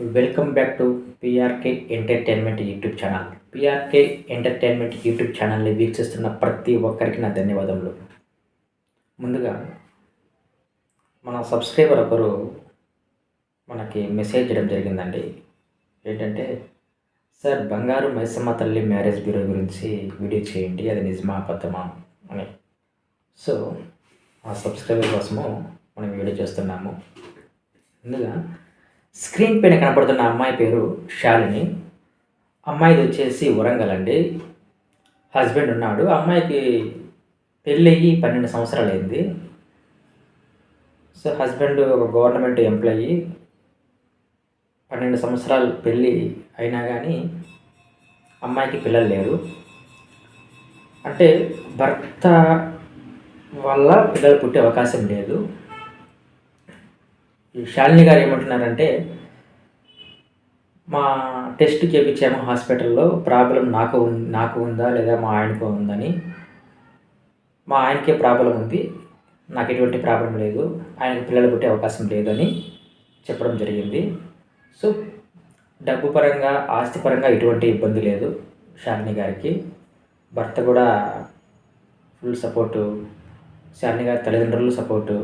Welcome back to PRK entertainment YouTube channel PRK entertainment YouTube ఛానల్ని వీక్షిస్తున్న ప్రతి ఒక్కరికి నా ధన్యవాదములు. ముందుగా మన సబ్స్క్రైబర్ ఒకరు మనకి మెసేజ్ చేయడం జరిగిందండి. ఏంటంటే సార్ బంగారు మైసమ్మ తల్లి మ్యారేజ్ బ్యూరో గురించి వీడియో చేయండి అది నిజమా అబద్ధమా? అని. సో ఆ సబ్స్క్రైబర్ కోసము మనం వీడియో చేస్తున్నాము. ముందుగా స్క్రీన్ పైన కనపడుతున్న అమ్మాయి పేరు శాలిని. అమ్మాయిది వచ్చేసి వరంగల్ అండి. హస్బెండ్ ఉన్నాడు. అమ్మాయికి పెళ్ళయ్యి పన్నెండు సంవత్సరాలు అయింది సో హస్బెండ్ ఒక గవర్నమెంట్ ఎంప్లాయీ. పన్నెండు సంవత్సరాలు పెళ్ళి అయినా కానీ అమ్మాయికి పిల్లలు లేరు. అంటే భర్త వల్ల పిల్లలు పుట్టే అవకాశం లేదు. ఈ శాలిని గారు ఏమంటున్నారంటే మా టెస్ట్ చేయించాము హాస్పిటల్లో ప్రాబ్లం నాకు నాకు ఉందా లేదా మా ఆయనకు ఉందని. మా ఆయనకే ప్రాబ్లం ఉంది నాకు ఎటువంటి ప్రాబ్లం లేదు ఆయనకు పిల్లలు పుట్టే అవకాశం లేదని చెప్పడం జరిగింది. సో డబ్బు పరంగా ఆస్తి పరంగా ఎటువంటి ఇబ్బంది లేదు శాలిని గారికి. భర్త కూడా ఫుల్ సపోర్టు శాలిని గారి తల్లిదండ్రులు సపోర్టు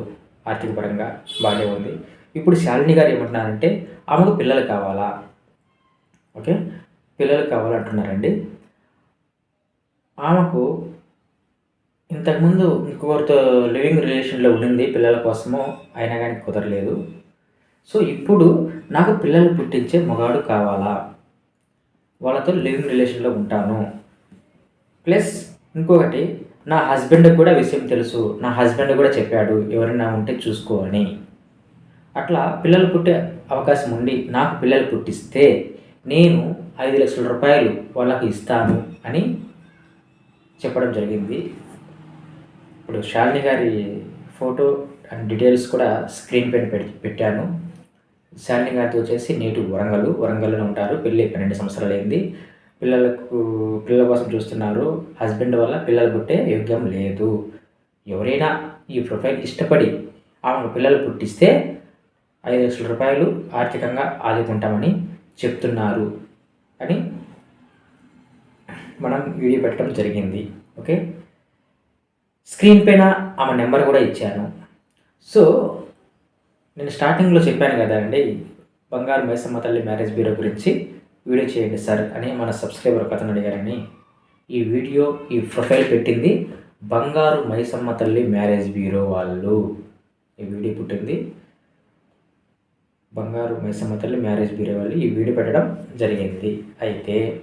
ఆర్థిక పరంగా బాగానే ఉంది. ఇప్పుడు శాలిని గారు ఏమంటున్నారంటే ఆమెకు పిల్లలు కావాలా? ఓకే? పిల్లలు కావాలంటున్నారండి. ఆమెకు ఇంతకుముందు ఇంకొకరితో లివింగ్ రిలేషన్లో ఉండింది పిల్లల కోసము అయినా కానీ కుదరలేదు. సో ఇప్పుడు నాకు పిల్లలు పుట్టించే మగాడు కావాలా? వాళ్ళతో లివింగ్ రిలేషన్లో ఉంటాను. ప్లస్ ఇంకొకటి నా హస్బెండ్కి కూడా విషయం తెలుసు. నా హస్బెండ్ కూడా చెప్పాడు ఎవరైనా ఉంటే చూసుకో అని. అట్లా పిల్లలు పుట్టే అవకాశం ఉండి నాకు పిల్లలు పుట్టిస్తే నేను ఐదు లక్షల రూపాయలు వాళ్ళకి ఇస్తాను అని చెప్పడం జరిగింది. ఇప్పుడు శాలిని గారి ఫోటో అండ్ డీటెయిల్స్ కూడా స్క్రీన్ పైన పెట్టాను. శాలిని గారితో వచ్చేసి నేటి వరంగల్ వరంగల్లో ఉంటారు. పెళ్ళి పన్నెండు సంవత్సరాలు అయింది. పిల్లలకు పిల్లల కోసం చూస్తున్నారు. హస్బెండ్ వల్ల పిల్లలు పుట్టే యోగ్యం లేదు. ఎవరైనా ఈ ప్రొఫైల్ ఇష్టపడి ఆమెకు పిల్లలు పుట్టిస్తే ఐదు లక్షల రూపాయలు ఆర్థికంగా ఆదుకుంటామని చెప్తున్నారు. అని మనం వీడియో పెట్టడం జరిగింది. ఓకే? స్క్రీన్ పైన ఆమె నెంబర్ కూడా ఇచ్చాను. సో నేను స్టార్టింగ్లో చెప్పాను కదా అండి బంగారు మైసమ్మ తల్లి మ్యారేజ్ బ్యూరో గురించి వీడియో చేయండి సార్ అని మన సబ్స్క్రైబర్ ఒక అతను అడిగారని ఈ వీడియో ఈ ప్రొఫైల్ పెట్టింది బంగారు మైసమ్మ తల్లి మ్యారేజ్ బ్యూరో వాళ్ళు. ఈ వీడియో పుట్టింది బంగారు మైసమ్మ తల్లి మ్యారేజ్ బ్యూరో వాళ్ళు ఈ వీడియో పెట్టడం జరిగింది. అయితే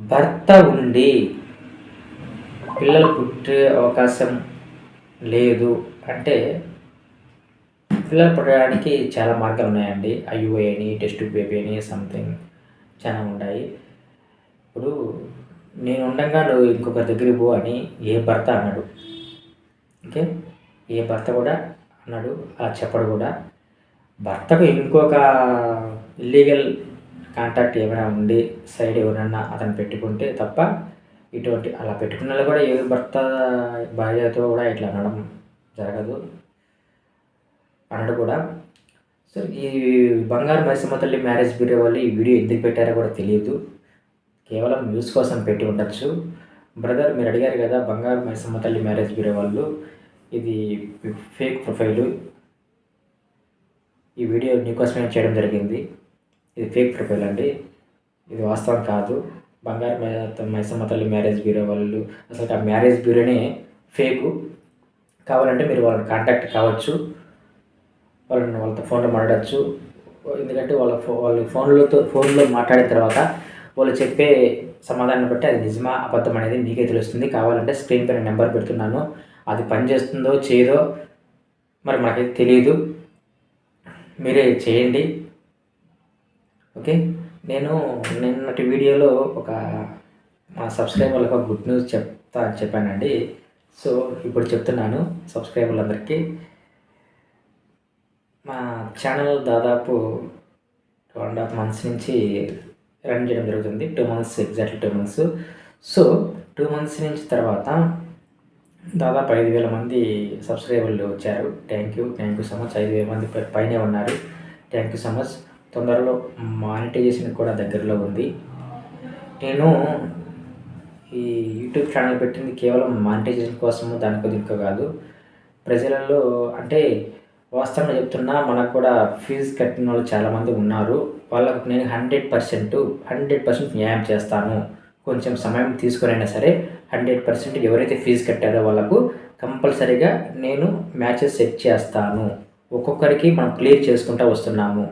భర్త ఉండి పిల్లలు పుట్టే అవకాశం లేదు. అంటే పిల్లలు పుట్టడానికి చాలా మార్గాలు ఉన్నాయండి. ఐయుఐ అని టెస్ట్ బేబీ అని సంథింగ్ చాలా ఉంటాయి. ఇప్పుడు నేను ఉండగా నువ్వు ఇంకొకరి దగ్గరికి పో అని ఏ భర్త అన్నాడు. ఓకే? ఏ భర్త కూడా అన్నాడు. అలా చెప్పడు కూడా. భర్తకు ఇంకొక ఇల్లీగల్ కాంటాక్ట్ ఏమైనా ఉండి సైడ్ ఎవరైనా అతను పెట్టుకుంటే తప్ప ఇటువంటి అలా పెట్టుకున్న వాళ్ళు కూడా ఏ భర్త భార్యతో కూడా ఇట్లా అనడం జరగదు అనడు కూడా. సో ఈ బంగారు మైసమ్మ తల్లి మ్యారేజ్ బ్యూరో వాళ్ళు ఈ వీడియో ఎందుకు పెట్టారో కూడా తెలియదు. కేవలం న్యూస్ కోసం పెట్టి ఉండొచ్చు. బ్రదర్ మీరు అడిగారు కదా బంగారు మైసమ్మ తల్లి మ్యారేజ్ బ్యూరో వాళ్ళు ఇది ఫేక్ ప్రొఫైలు ఈ వీడియో నీకోసమే చేయడం జరిగింది. ఇది ఫేక్ ప్రొఫైల్ అండి. ఇది వాస్తవం కాదు. బంగారు మై- మైసమ్మ తల్లి మ్యారేజ్ బ్యూరో వాళ్ళు అసలు ఆ మ్యారేజ్ బ్యూరోనే ఫేకు కావాలంటే మీరు వాళ్ళని కాంటాక్ట్ కావచ్చు. వాళ్ళని వాళ్ళతో ఫోన్లో మాట్లాడచ్చు. ఎందుకంటే వాళ్ళ ఫో వాళ్ళ ఫోన్లతో ఫోన్లో మాట్లాడిన తర్వాత వాళ్ళు చెప్పే సమాధానం బట్టి అది నిజమా అబద్ధం అనేది మీకే తెలుస్తుంది. కావాలంటే స్క్రీన్ పైన నెంబర్ పెడుతున్నాను. అది పనిచేస్తుందో చేయదో మరి మనకైతే తెలియదు. మీరే చేయండి. ఓకే? నేను నిన్నటి వీడియోలో ఒక మా సబ్స్క్రైబర్లకు ఒక గుడ్ న్యూస్ చెప్తా అని చెప్పానండి. సో ఇప్పుడు చెప్తున్నాను సబ్స్క్రైబర్లందరికీ. మా ఛానల్ దాదాపు టూ అండ్ హాఫ్ మంత్స్ నుంచి రన్ చేయడం జరుగుతుంది. Two months exactly two months. So two months నుంచి తర్వాత దాదాపు ఐదు వేల మంది సబ్స్క్రైబర్లు వచ్చారు. Thank you thank you so much ఐదు వేల మంది పైనే ఉన్నారు. థ్యాంక్ యూ సో మచ్ తొందరలో మానిటైజేషన్ కూడా దగ్గరలో ఉంది. నేను ఈ యూట్యూబ్ ఛానల్ పెట్టింది కేవలం మానిటైజేషన్ కోసము దానికో దీనికో కాదు. ప్రజలలో అంటే వాస్తవంగా చెప్తున్నా మనకు కూడా ఫీజు కట్టిన వాళ్ళు చాలామంది ఉన్నారు. వాళ్ళకు నేను హండ్రెడ్ పర్సెంట్ హండ్రెడ్ పర్సెంట్ న్యాయం చేస్తాను. కొంచెం సమయం తీసుకునైనా సరే హండ్రెడ్ పర్సెంట్ ఎవరైతే ఫీజు కట్టారో వాళ్ళకు కంపల్సరీగా నేను మ్యాచెస్ సెట్ చేస్తాను. ఒక్కొక్కరికి మనం క్లియర్ చేసుకుంటూ వస్తున్నాము.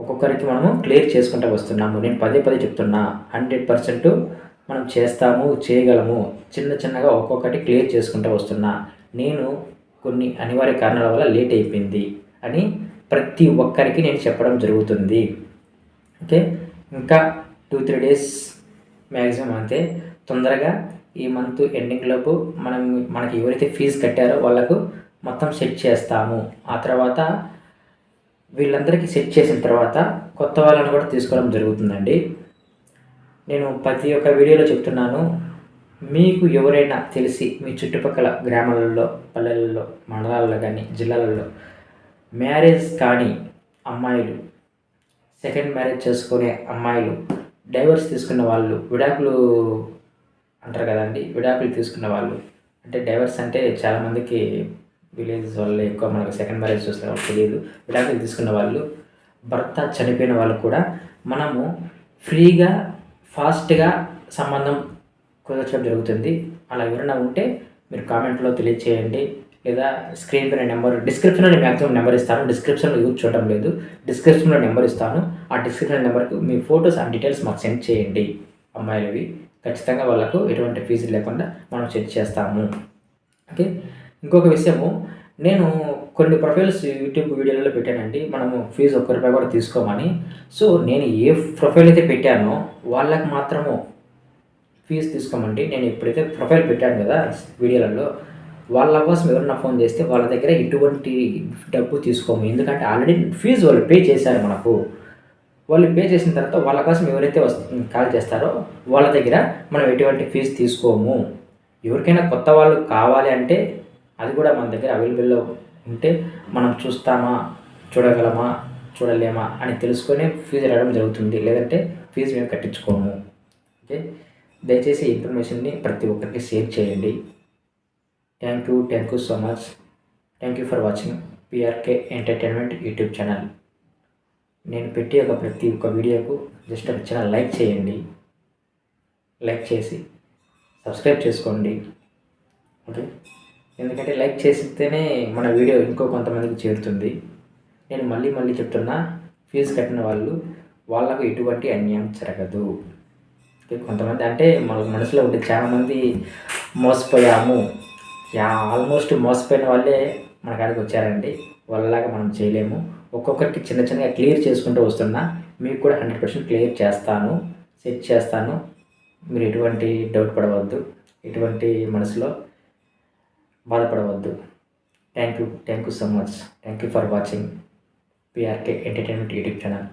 ఒక్కొక్కరికి మనము క్లియర్ చేసుకుంటూ వస్తున్నాము. నేను పదే పదే చెప్తున్నా హండ్రెడ్ పర్సెంట్ మనం చేస్తాము చేయగలము. చిన్న చిన్నగా ఒక్కొక్కటి క్లియర్ చేసుకుంటూ వస్తున్నా. నేను కొన్ని అనివార్య కారణాల వల్ల లేట్ అయిపోయింది అని ప్రతి ఒక్కరికి నేను చెప్పడం జరుగుతుంది. ఓకే? ఇంకా టూ త్రీ డేస్ మ్యాక్సిమం అంతే. తొందరగా ఈ మంత్ ఎండింగ్ లోపు మనం మనకి ఎవరైతే ఫీజు కట్టారో వాళ్ళకు మొత్తం సెట్ చేస్తాము. ఆ తర్వాత వీళ్ళందరికీ సెట్ చేసిన తర్వాత కొత్త వాళ్ళని కూడా తీసుకోవడం జరుగుతుందండి. నేను ప్రతి ఒక్క వీడియోలో చెప్తున్నాను మీకు ఎవరైనా తెలిసి మీ చుట్టుపక్కల గ్రామాలలో పల్లెలలో మండలాల్లో కానీ జిల్లాలలో మ్యారేజ్ కానీ అమ్మాయిలు సెకండ్ మ్యారేజ్ చేసుకునే అమ్మాయిలు డైవర్స్ తీసుకున్న వాళ్ళు విడాకులు అంటారు కదండి విడాకులు తీసుకున్న వాళ్ళు. అంటే డైవర్స్ అంటే చాలామందికి విలేజ్ వాళ్ళు ఎక్కువ మనకు సెకండ్ మ్యారేజ్ చూస్తే తెలియదు. విడాకులు తీసుకున్న వాళ్ళు భర్త చనిపోయిన వాళ్ళు కూడా మనము ఫ్రీగా ఫాస్ట్గా సంబంధం కుదర్చడం జరుగుతుంది. అలా ఎవరైనా ఉంటే మీరు కామెంట్లో తెలియచేయండి. లేదా స్క్రీన్ పైన నెంబర్ డిస్క్రిప్షన్లో మ్యాక్సిమం నెంబర్ ఇస్తాను. డిస్క్రిప్షన్లో యూజ్ చూడటం లేదు. డిస్క్రిప్షన్లో నెంబర్ ఇస్తాను. ఆ డిస్క్రిప్షన్ నెంబర్కి మీ ఫొటోస్ అండ్ డీటెయిల్స్ మాకు సెండ్ చేయండి అమ్మాయిలవి. ఖచ్చితంగా వాళ్ళకు ఎటువంటి ఫీజు లేకుండా మనం సెట్ చేస్తాము. ఓకే? ఇంకొక విషయము నేను కొన్ని ప్రొఫైల్స్ యూట్యూబ్ వీడియోలలో పెట్టానండి. మనము ఫీజు ఒక్క రూపాయి కూడా తీసుకోమని. సో నేను ఏ ప్రొఫైల్ అయితే పెట్టానో వాళ్ళకి మాత్రము ఫీజు తీసుకోమండి. నేను ఎప్పుడైతే ప్రొఫైల్ పెట్టాను కదా వీడియోలలో వాళ్ళ కోసం ఎవరన్నా ఫోన్ చేస్తే వాళ్ళ దగ్గర ఎటువంటి డబ్బు తీసుకోము. ఎందుకంటే ఆల్రెడీ ఫీజు వాళ్ళు పే చేశారు మనకు. వాళ్ళు పే చేసిన తర్వాత వాళ్ళ కోసం ఎవరైతే కాల్ చేస్తారో వాళ్ళ దగ్గర మనం ఎటువంటి ఫీజు తీసుకోము. ఎవరికైనా కొత్త వాళ్ళు కావాలి అంటే అది కూడా మన దగ్గర అవైలబుల్లో ఉంటే మనం చూస్తామా చూడగలమా చూడలేమా అని తెలుసుకొని ఫీజు రావడం జరుగుతుంది. లేదంటే ఫీజు మేము కట్టించుకోము. ఓకే? దయచేసి ఇన్ఫర్మేషన్ని ప్రతి ఒక్కరికి షేర్ చేయండి. Thank you thank you so much thank you for watching PRK entertainment YouTube channel నేను పెట్టే ఒక ప్రతి ఒక్క వీడియోకు జస్ట్ ఒక చిన్న లైక్ చేయండి. లైక్ చేసి సబ్స్క్రైబ్ చేసుకోండి. ఓకే? ఎందుకంటే లైక్ చేస్తేనే మన వీడియో ఇంకో కొంతమందికి చేరుతుంది. నేను మళ్ళీ మళ్ళీ చెప్తున్నా ఫీజు కట్టిన వాళ్ళు వాళ్ళకు ఎటువంటి అన్యాయం జరగదు. కొంతమంది అంటే మన మనసులో ఉంటే చాలామంది మోసపోయాము. ఆల్మోస్ట్ మోసపోయిన వాళ్ళే మన కాడికి వచ్చారండి. వాళ్ళలాగా మనం చేయలేము. ఒక్కొక్కరికి చిన్న చిన్నగా క్లియర్ చేసుకుంటూ వస్తున్నా మీకు కూడా హండ్రెడ్ పర్సెంట్ క్లియర్ చేస్తాను సెట్ చేస్తాను. మీరు ఎటువంటి డౌట్ పడవద్దు ఎటువంటి మనసులో బాధపడవద్దు. Thank you thank you so much thank you for watching PRK entertainment YouTube channel